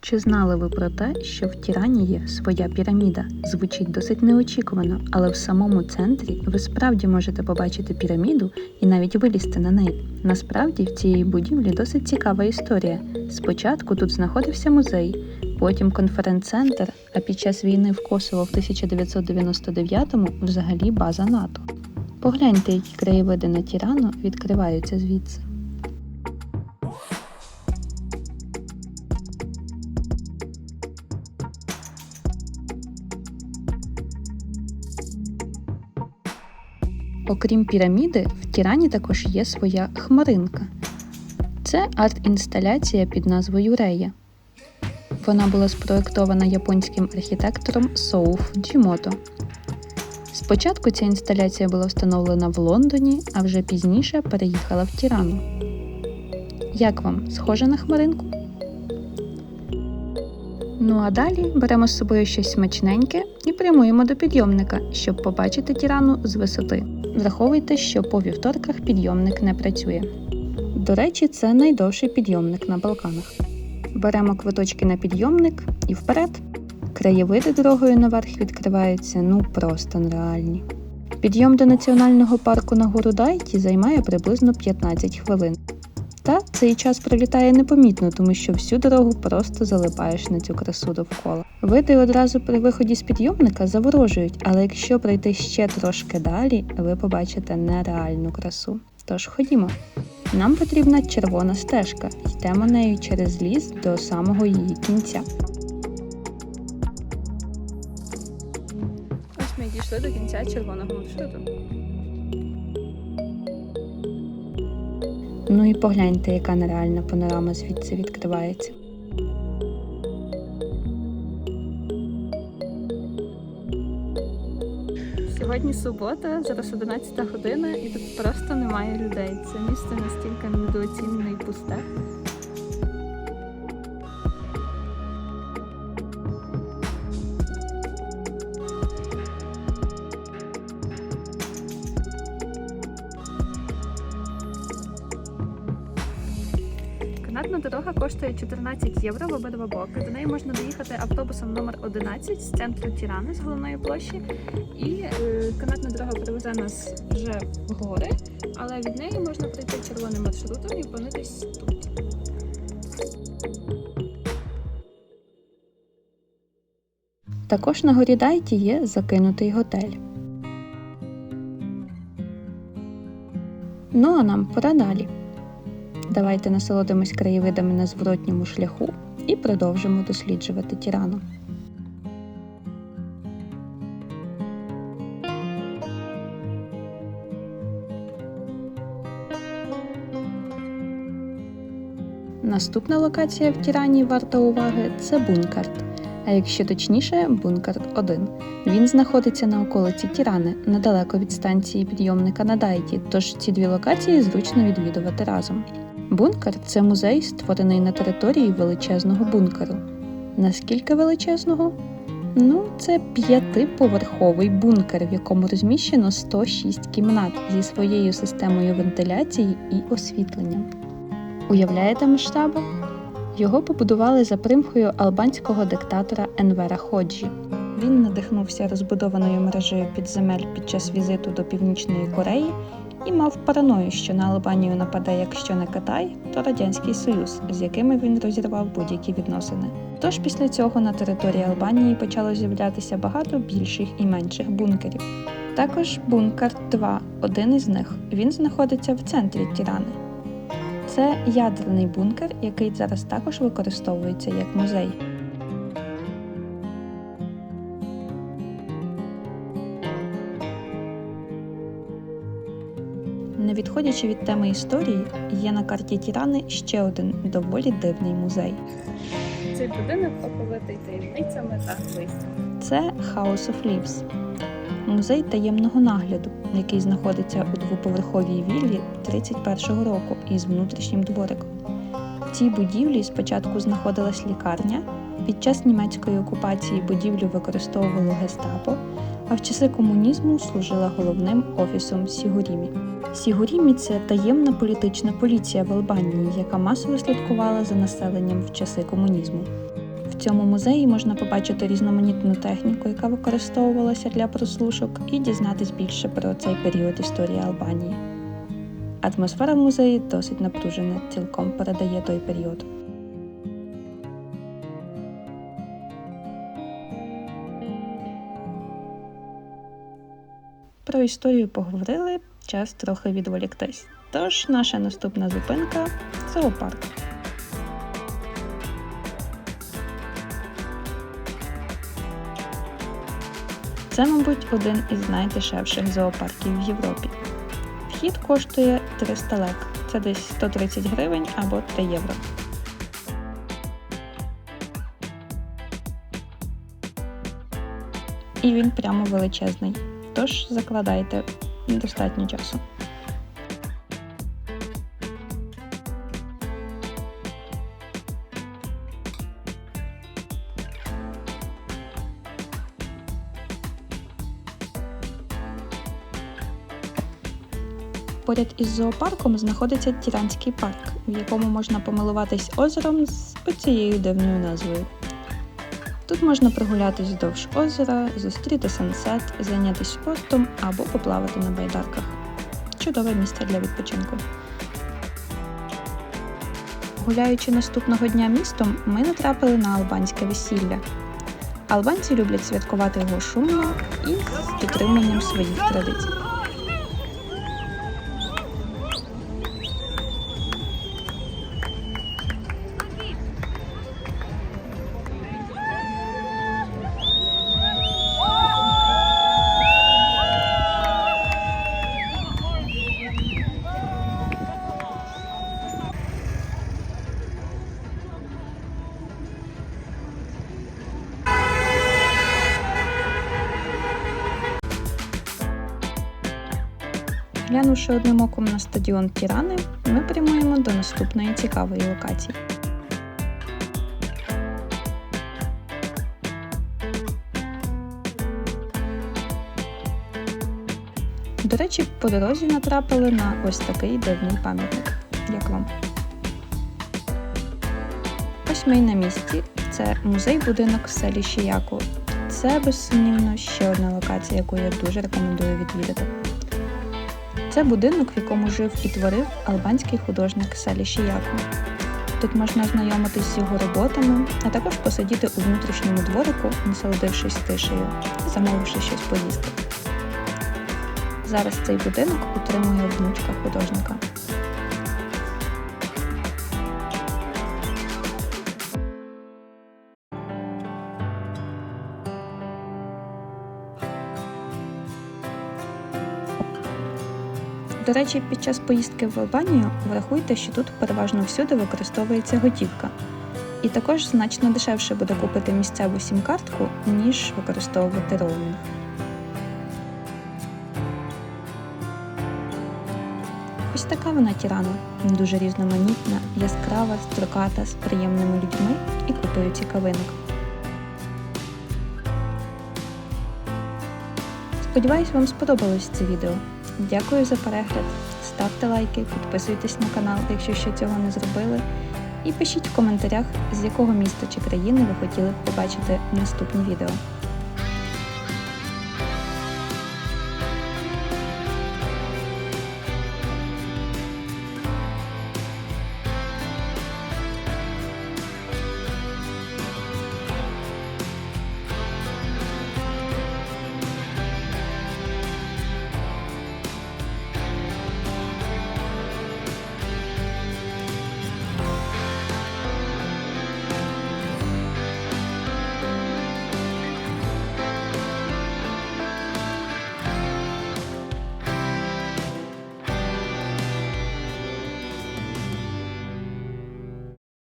Чи знали ви про те, що в Тірані є своя піраміда? Звучить досить неочікувано, але в самому центрі ви справді можете побачити піраміду і навіть вилізти на неї. Насправді в цій будівлі досить цікава історія. Спочатку тут знаходився музей, потім конференц-центр, а під час війни в Косово в 1999-му взагалі база НАТО. Погляньте, які краєвиди на Тірану відкриваються звідси. Окрім піраміди, в Тірані також є своя хмаринка. Це арт-інсталяція під назвою Рея. Вона була спроектована японським архітектором Соуф Джімото. Спочатку ця інсталяція була встановлена в Лондоні, а вже пізніше переїхала в Тірану. Як вам схоже на хмаринку? Ну а далі беремо з собою щось смачненьке і прямуємо до підйомника, щоб побачити тірану з висоти. Враховуйте, що по вівторках підйомник не працює. До речі, це найдовший підйомник на Балканах. Беремо квиточки на підйомник і вперед. Краєвиди дорогою наверх відкриваються ну просто нереальні. Підйом до національного парку на гору Дайті займає приблизно 15 хвилин. Цей час пролітає непомітно, тому що всю дорогу просто залипаєш на цю красу довкола. Види одразу при виході з підйомника заворожують, але якщо пройти ще трошки далі, ви побачите нереальну красу. Тож ходімо. Нам потрібна червона стежка, йдемо нею через ліс до самого її кінця. Ось ми дійшли до кінця червоного маршруту. Ну і погляньте, яка нереальна панорама звідси відкривається. Сьогодні субота, зараз 11 година, і тут просто немає людей. Це місце настільки недооцінене і пусте. Канатна дорога коштує 14 євро в обидва боки. До неї можна доїхати автобусом номер 11 з центру Тірани з головної площі. І е, канатна дорога привезе нас вже в гори, але від неї можна пройти червоним маршрутом і опинитись тут. Також на горі Дайті є закинутий готель. Ну а нам пора далі. Давайте насолодимось краєвидами на зворотньому шляху і продовжимо досліджувати Тірану. Наступна локація в Тірані варта уваги це Бункарт. А якщо точніше, Бункарт 1. Він знаходиться на околиці Тірани, недалеко від станції підйомника на Дайті, тож ці дві локації зручно відвідувати разом. Бункер це музей, створений на території величезного бункеру. Наскільки величезного? Ну, це п'ятиповерховий бункер, в якому розміщено 106 кімнат зі своєю системою вентиляції і освітленням. Уявляєте масштаби? Його побудували за примхою албанського диктатора Енвера Ходжі. Він надихнувся розбудованою мережею підземель під час візиту до Північної Кореї і мав параною, що на Албанію нападе, якщо не Китай, то Радянський Союз, з якими він розірвав будь-які відносини. Тож після цього на території Албанії почало з'являтися багато більших і менших бункерів. Також бункер 2, один із них. Він знаходиться в центрі Тірани. Це ядерний бункер, який зараз також використовується як музей. Відходячи від теми історії, є на карті Тірани ще один доволі дивний музей. Цей будинок оповитий таємницями та листям. Це House of Leaves – музей таємного нагляду, який знаходиться у двоповерховій віллі 31-го року із внутрішнім двориком. В цій будівлі спочатку знаходилась лікарня. Під час німецької окупації будівлю використовувало гестапо, а в часи комунізму служила головним офісом Сігурімі. Сігурімі це таємна політична поліція в Албанії, яка масово слідкувала за населенням в часи комунізму. В цьому музеї можна побачити різноманітну техніку, яка використовувалася для прослушок, і дізнатись більше про цей період історії Албанії. Атмосфера в музеї досить напружена, цілком передає той період. Про історію поговорили, час трохи відволіктись. Тож наша наступна зупинка зоопарк. Це, мабуть, один із найдешевших зоопарків в Європі. Вхід коштує 300 лек, це десь 130 гривень або 3 євро. І він прямо величезний. Тож закладайте достатньо часу. Поряд із зоопарком знаходиться Тіранський парк, в якому можна помилуватись озером з оцією дивною назвою. Тут можна прогулятись вздовж озера, зустріти сансет, зайнятися спортом або поплавати на байдарках. Чудове місце для відпочинку. Гуляючи наступного дня містом, ми натрапили на албанське весілля. Албанці люблять святкувати його шумно і з підтриманням своїх традицій. Глянувши одним оком на стадіон Тірани, ми прямуємо до наступної цікавої локації. До речі, по дорозі натрапили на ось такий дивний пам'ятник. Як вам? Ось ми й на місці. Це музей-будинок в селі Шияку. Це безсумнівно ще одна локація, яку я дуже рекомендую відвідати. Це будинок, в якому жив і творив албанський художник селі Шіяко. Тут можна ознайомитись з його роботами, а також посидіти у внутрішньому дворику, насолодившись тишею замовивши щось поїсти. Зараз цей будинок утримує внучка художника. До речі, під час поїздки в Албанію врахуйте, що тут переважно всюди використовується готівка. І також значно дешевше буде купити місцеву сім-картку, ніж використовувати роумінг. Ось така вона тірана, дуже різноманітна, яскрава, строката, з приємними людьми і купою цікавинок. Сподіваюсь, вам сподобалось це відео. Дякую за перегляд. Ставте лайки, підписуйтесь на канал, якщо ще цього не зробили. І пишіть в коментарях, з якого міста чи країни ви хотіли б побачити наступні відео.